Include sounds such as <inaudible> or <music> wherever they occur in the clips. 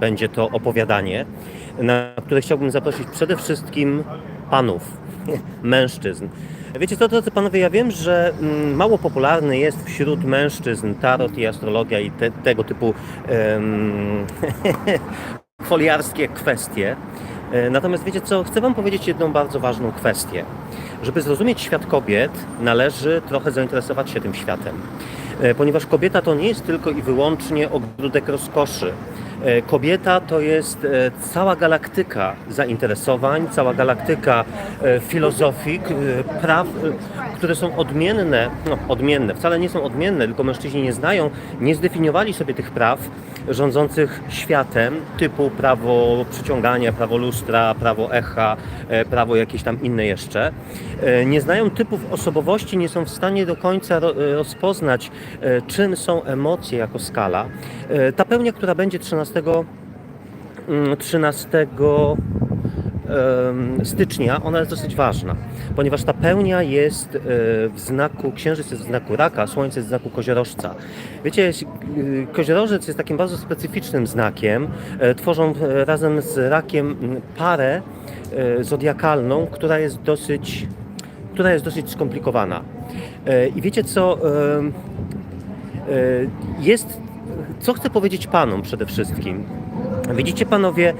będzie to opowiadanie, na które chciałbym zaprosić przede wszystkim panów, <laughs> mężczyzn. Wiecie co, drodzy panowie, ja wiem, że mm, mało popularny jest wśród mężczyzn tarot i astrologia i te, tego typu em, <laughs> foliarskie kwestie. E, Natomiast wiecie co, chcę wam powiedzieć jedną bardzo ważną kwestię. Żeby zrozumieć świat kobiet, należy trochę zainteresować się tym światem. E, Ponieważ kobieta to nie jest tylko i wyłącznie ogródek rozkoszy. E, Kobieta to jest e, cała galaktyka zainteresowań, cała galaktyka filozofii, praw, które są odmienne, no odmienne, wcale nie są odmienne, tylko mężczyźni nie znają, nie zdefiniowali sobie tych praw rządzących światem, typu prawo przyciągania, prawo lustra, prawo echa, prawo jakieś tam inne jeszcze. Nie znają typów osobowości, nie są w stanie do końca ro- rozpoznać, czym są emocje jako skala. E, Ta pełnia, która będzie 13, mm, 13 em, stycznia, ona jest dosyć ważna, ponieważ ta pełnia jest e, w znaku, księżyc jest w znaku raka, słońce jest w znaku koziorożca. Wiecie, koziorożec jest takim bardzo specyficznym znakiem, e, tworzą e, razem z rakiem parę e, zodiakalną, która jest dosyć, która jest dosyć skomplikowana. E, I wiecie co, e, jest, co chcę powiedzieć panom przede wszystkim. Widzicie panowie,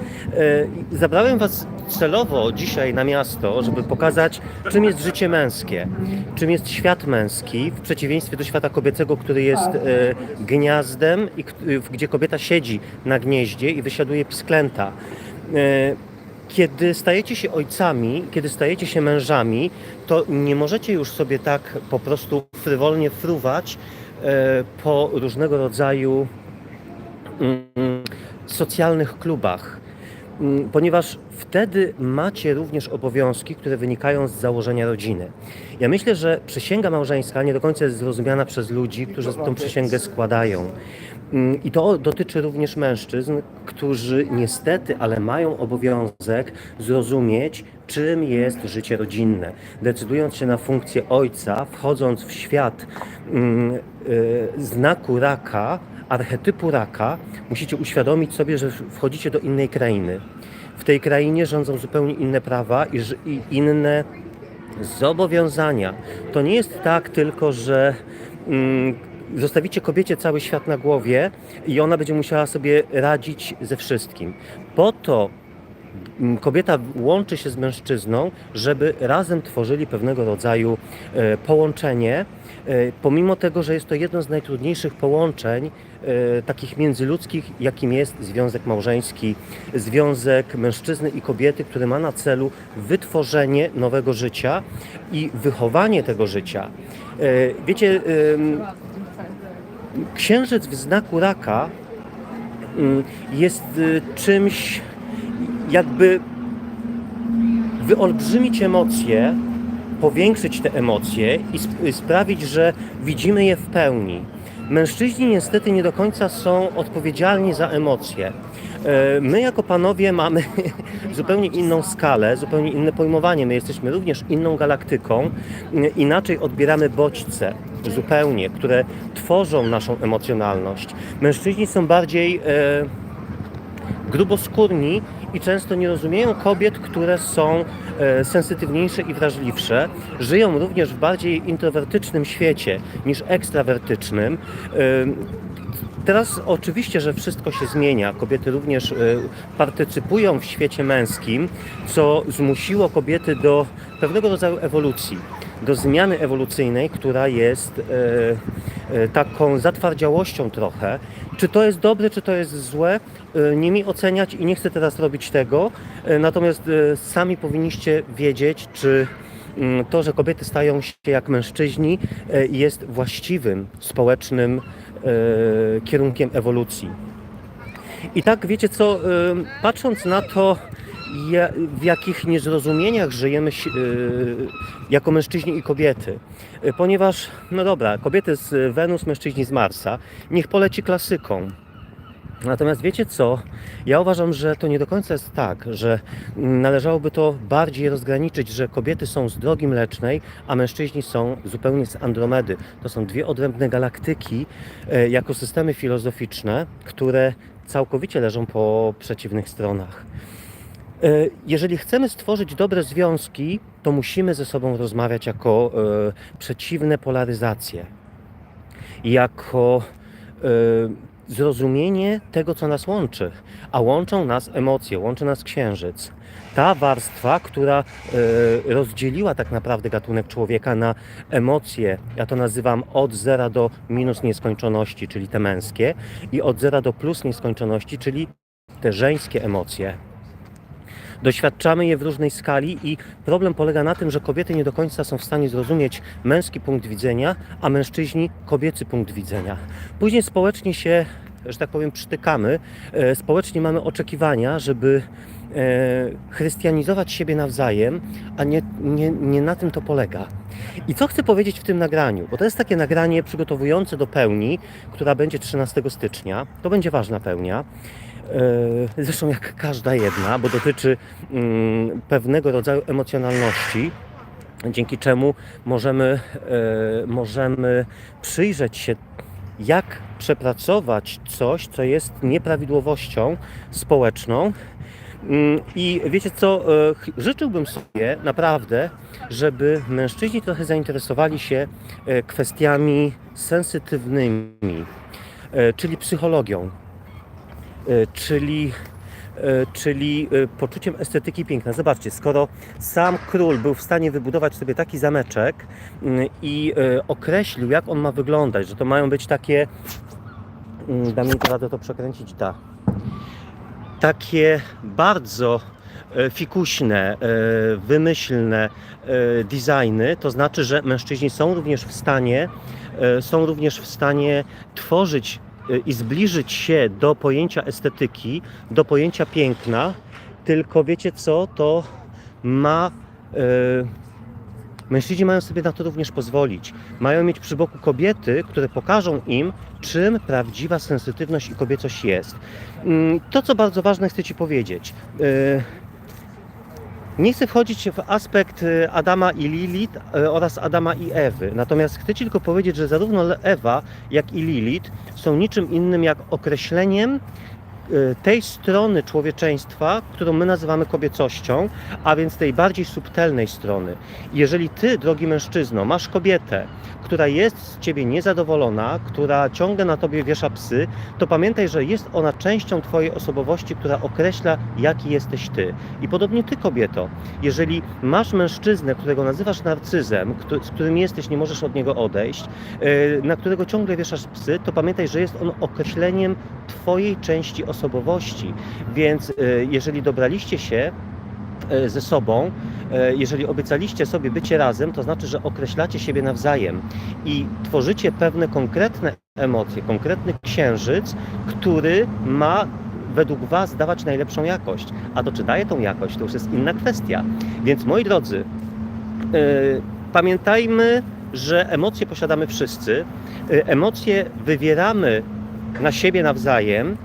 e, zabrałem was celowo dzisiaj na miasto, żeby pokazać, czym jest życie męskie, czym jest świat męski, w przeciwieństwie do świata kobiecego, który jest e, gniazdem, i, gdzie kobieta siedzi na gnieździe i wysiaduje pisklęta. E, Kiedy stajecie się ojcami, kiedy stajecie się mężami, to nie możecie już sobie tak po prostu frywolnie fruwać e, po różnego rodzaju mm, socjalnych klubach, Mm, ponieważ wtedy macie również obowiązki, które wynikają z założenia rodziny. Ja myślę, że przysięga małżeńska nie do końca jest zrozumiana przez ludzi, którzy tą przysięgę składają. Mm, I to dotyczy również mężczyzn, którzy niestety, ale mają obowiązek zrozumieć, czym jest życie rodzinne. Decydując się na funkcję ojca, wchodząc w świat mm, y, znaku raka, archetypu raka, musicie uświadomić sobie, że wchodzicie do innej krainy. W tej krainie rządzą zupełnie inne prawa i, inne zobowiązania. To nie jest tak tylko, że mm, zostawicie kobiecie cały świat na głowie i ona będzie musiała sobie radzić ze wszystkim. Po to mm, kobieta łączy się z mężczyzną, żeby razem tworzyli pewnego rodzaju e, połączenie, e, pomimo tego, że jest to jedno z najtrudniejszych połączeń e, takich międzyludzkich, jakim jest związek małżeński, związek mężczyzny i kobiety, który ma na celu wytworzenie nowego życia i wychowanie tego życia. Wiecie, księżyc w znaku raka mm, jest y, czymś jakby wyolbrzymić emocje, powiększyć te emocje i sp- y, sprawić, że widzimy je w pełni. Mężczyźni niestety nie do końca są odpowiedzialni za emocje. E, My jako panowie mamy <laughs> zupełnie inną skalę, zupełnie inne pojmowanie. My jesteśmy również inną galaktyką. Y, Inaczej odbieramy bodźce zupełnie, które tworzą naszą emocjonalność. Mężczyźni są bardziej e, gruboskórni i często nie rozumieją kobiet, które są e, sensytywniejsze i wrażliwsze. Żyją również w bardziej introwertycznym świecie niż ekstrawertycznym. E, Teraz oczywiście, że wszystko się zmienia. Kobiety również e, partycypują w świecie męskim, co zmusiło kobiety do pewnego rodzaju ewolucji, do zmiany ewolucyjnej, która jest e, e, taką zatwardziałością trochę. Czy to jest dobre, czy to jest złe, e, nie mi oceniać i nie chcę teraz robić tego. Natomiast sami powinniście wiedzieć, czy mm, to, że kobiety stają się jak mężczyźni, jest właściwym społecznym kierunkiem ewolucji. I tak, wiecie co, patrząc na to, w jakich niezrozumieniach żyjemy y, jako mężczyźni i kobiety, Y, ponieważ, no dobra, kobiety z Wenus, mężczyźni z Marsa, niech poleci klasyką. Natomiast wiecie co? Ja uważam, że to nie do końca jest tak, że należałoby to bardziej rozgraniczyć, że kobiety są z drogi mlecznej, a mężczyźni są zupełnie z Andromedy. To są dwie odrębne galaktyki, e, jako systemy filozoficzne, które całkowicie leżą po przeciwnych stronach. E, Jeżeli chcemy stworzyć dobre związki, to musimy ze sobą rozmawiać jako e, przeciwne polaryzacje, jako e, zrozumienie tego, co nas łączy, a łączą nas emocje, łączy nas księżyc. Ta warstwa, która rozdzieliła tak naprawdę gatunek człowieka na emocje, ja to nazywam od zera do minus nieskończoności, czyli te męskie, i od zera do plus nieskończoności, czyli te żeńskie emocje. Doświadczamy je w różnej skali i problem polega na tym, że kobiety nie do końca są w stanie zrozumieć męski punkt widzenia, a mężczyźni kobiecy punkt widzenia. Później społecznie się, że tak powiem, przytykamy. E, Społecznie mamy oczekiwania, żeby e, chrystianizować siebie nawzajem, a nie, nie, nie na tym to polega. I co chcę powiedzieć w tym nagraniu? Bo to jest takie nagranie przygotowujące do pełni, która będzie 13 stycznia. To będzie ważna pełnia. E, Zresztą jak każda jedna, bo dotyczy mm, pewnego rodzaju emocjonalności, dzięki czemu możemy, e, możemy przyjrzeć się, jak przepracować coś, co jest nieprawidłowością społeczną. Mm, I wiecie co, e, życzyłbym sobie naprawdę, żeby mężczyźni trochę zainteresowali się kwestiami sensytywnymi, czyli psychologią, czyli, e, czyli e, poczuciem estetyki piękna. Zobaczcie, skoro sam król był w stanie wybudować sobie taki zameczek mm, i e, określił, jak on ma wyglądać, że to mają być takie, mm, dam mi radę to przekręcić, tak, takie bardzo e, fikuśne, e, wymyślne e, designy, to znaczy, że mężczyźni są również w stanie, e, są również w stanie tworzyć e, i zbliżyć się do pojęcia estetyki, do pojęcia piękna, tylko wiecie co, to ma e, Mężczyźni mają sobie na to również pozwolić. Mają mieć przy boku kobiety, które pokażą im, czym prawdziwa sensytywność i kobiecość jest. Mm, To, co bardzo ważne, chcę Ci powiedzieć. Yy, Nie chcę wchodzić w aspekt y, Adama i Lilith y, oraz Adama i Ewy. Natomiast chcę Ci tylko powiedzieć, że zarówno Ewa, jak i Lilith są niczym innym jak określeniem tej strony człowieczeństwa, którą my nazywamy kobiecością, a więc tej bardziej subtelnej strony. Jeżeli ty, drogi mężczyzno, masz kobietę, która jest z ciebie niezadowolona, która ciągle na tobie wiesza psy, to pamiętaj, że jest ona częścią twojej osobowości, która określa, jaki jesteś ty. I podobnie ty, kobieto, jeżeli masz mężczyznę, którego nazywasz narcyzem, z którym jesteś, nie możesz od niego odejść, yy, na którego ciągle wieszasz psy, to pamiętaj, że jest on określeniem twojej części osobowości. Więc yy, jeżeli dobraliście się e, ze sobą, e, jeżeli obiecaliście sobie bycie razem, to znaczy, że określacie siebie nawzajem i tworzycie pewne konkretne emocje, konkretny księżyc, który ma według Was dawać najlepszą jakość. A to czy daje tą jakość, to już jest inna kwestia. Więc moi drodzy, e, pamiętajmy, że emocje posiadamy wszyscy. E, Emocje wywieramy na siebie nawzajem, e,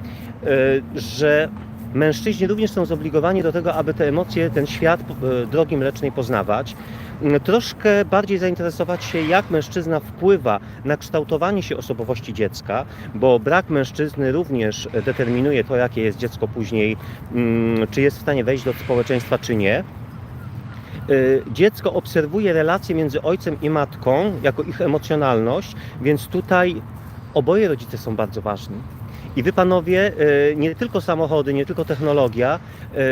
że Mężczyźni również są zobligowani do tego, aby te emocje, ten świat e, drogi mlecznej poznawać. Mm, Troszkę bardziej zainteresować się, jak mężczyzna wpływa na kształtowanie się osobowości dziecka, bo brak mężczyzny również determinuje to, jakie jest dziecko później, mm, czy jest w stanie wejść do społeczeństwa, czy nie. Y, Dziecko obserwuje relacje między ojcem i matką jako ich emocjonalność, więc tutaj oboje rodzice są bardzo ważni. I wy panowie, y, nie tylko samochody, nie tylko technologia,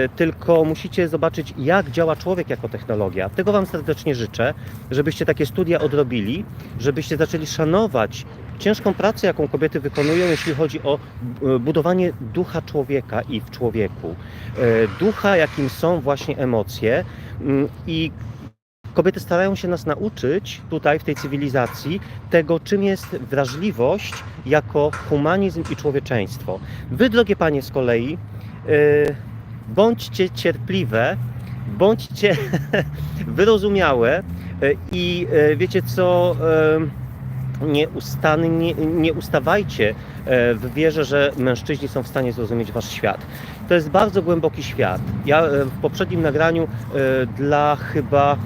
y, tylko musicie zobaczyć, jak działa człowiek jako technologia. Tego Wam serdecznie życzę, żebyście takie studia odrobili, żebyście zaczęli szanować ciężką pracę, jaką kobiety wykonują, jeśli chodzi o y, budowanie ducha człowieka i w człowieku. Ducha, jakim są właśnie emocje. I kobiety starają się nas nauczyć tutaj, w tej cywilizacji, tego, czym jest wrażliwość jako humanizm i człowieczeństwo. Wy, drogie panie, z kolei, yy, bądźcie cierpliwe, bądźcie <laughs> wyrozumiałe yy, i yy, wiecie co, yy, nieustannie, nie ustawajcie yy, w wierze, że mężczyźni są w stanie zrozumieć wasz świat. To jest bardzo głęboki świat. Ja w poprzednim nagraniu dla chyba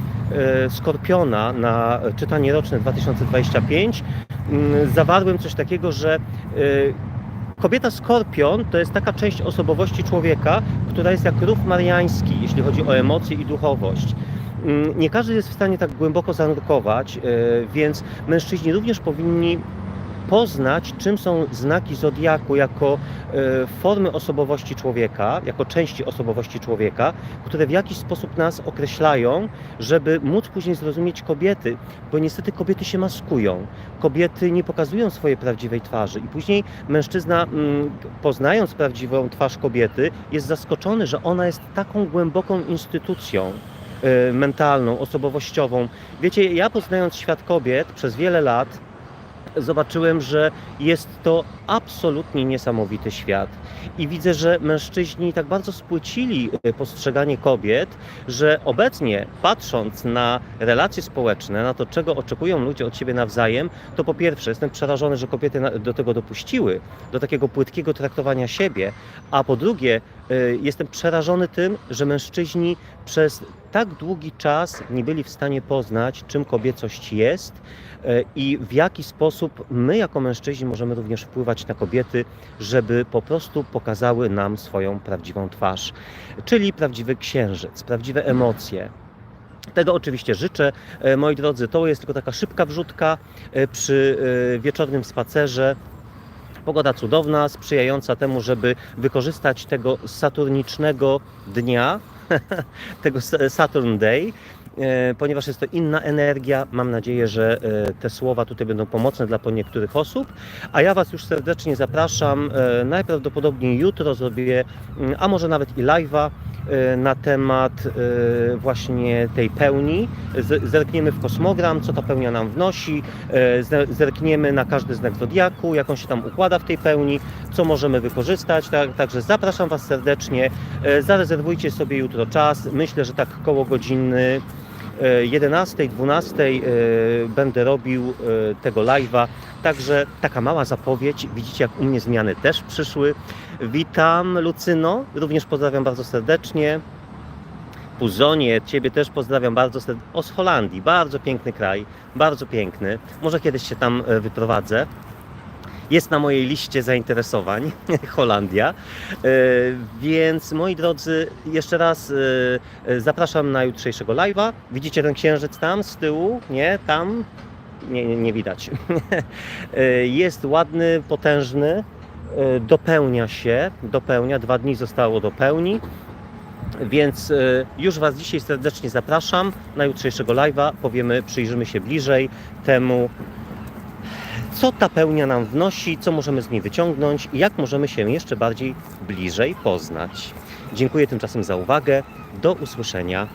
Skorpiona na czytanie roczne 2025 mm, zawarłem coś takiego, że e, Kobieta skorpion to jest taka część osobowości człowieka, która jest jak rów mariański, jeśli chodzi o emocje i duchowość. Mm, Nie każdy jest w stanie tak głęboko zanurkować, e, więc mężczyźni również powinni poznać, czym są znaki zodiaku jako e, formy osobowości człowieka, jako części osobowości człowieka, które w jakiś sposób nas określają, żeby móc później zrozumieć kobiety, bo niestety kobiety się maskują. Kobiety nie pokazują swojej prawdziwej twarzy i później mężczyzna, mm, poznając prawdziwą twarz kobiety, jest zaskoczony, że ona jest taką głęboką instytucją e, mentalną, osobowościową. Wiecie, ja poznając świat kobiet przez wiele lat, zobaczyłem, że jest to absolutnie niesamowity świat. I widzę, że mężczyźni tak bardzo spłycili e, postrzeganie kobiet, że obecnie patrząc na relacje społeczne, na to, czego oczekują ludzie od siebie nawzajem, to po pierwsze jestem przerażony, że kobiety do tego dopuściły, do takiego płytkiego traktowania siebie, a po drugie e, jestem przerażony tym, że mężczyźni przez tak długi czas nie byli w stanie poznać, czym kobiecość jest e, i w jaki sposób my jako mężczyźni możemy również wpływać na kobiety, żeby po prostu pokazały nam swoją prawdziwą twarz, czyli prawdziwy księżyc, prawdziwe emocje. Tego oczywiście życzę, e, moi drodzy. To jest tylko taka szybka wrzutka e, przy wieczornym spacerze. Pogoda cudowna, sprzyjająca temu, żeby wykorzystać tego saturnicznego dnia, <laughs> tego Sa- Saturn Day, ponieważ jest to inna energia. Mam nadzieję, że e, te słowa tutaj będą pomocne dla niektórych osób. A ja Was już serdecznie zapraszam. e, Najprawdopodobniej jutro zrobię, mm, a może nawet i live'a e, na temat e, właśnie tej pełni. Zerkniemy w kosmogram, co ta pełnia nam wnosi, e, zer- zerkniemy na każdy znak zodiaku, jak on się tam układa w tej pełni, co możemy wykorzystać. Tak, także zapraszam Was serdecznie. E, Zarezerwujcie sobie jutro czas. Myślę, że tak koło godziny e, 11, 12 e, będę robił e, tego live'a. Także taka mała zapowiedź. Widzicie, jak u mnie zmiany też przyszły. Witam Lucyno, również pozdrawiam bardzo serdecznie. Puzonie, Ciebie też pozdrawiam bardzo serdecznie. O, z Holandii, bardzo piękny kraj, bardzo piękny. Może kiedyś się tam e, wyprowadzę. Jest na mojej liście zainteresowań <laughs> Holandia. E, Więc moi drodzy, jeszcze raz e, e, zapraszam na jutrzejszego live'a. Widzicie ten księżyc tam z tyłu? Nie, tam? Nie, nie, nie widać. <laughs> Jest ładny, potężny, dopełnia się, dopełnia, dwa dni zostało do pełni. Więc już Was dzisiaj serdecznie zapraszam na jutrzejszego live'a. Powiemy, przyjrzymy się bliżej temu, co ta pełnia nam wnosi, co możemy z niej wyciągnąć i jak możemy się jeszcze bardziej bliżej poznać. Dziękuję tymczasem za uwagę. Do usłyszenia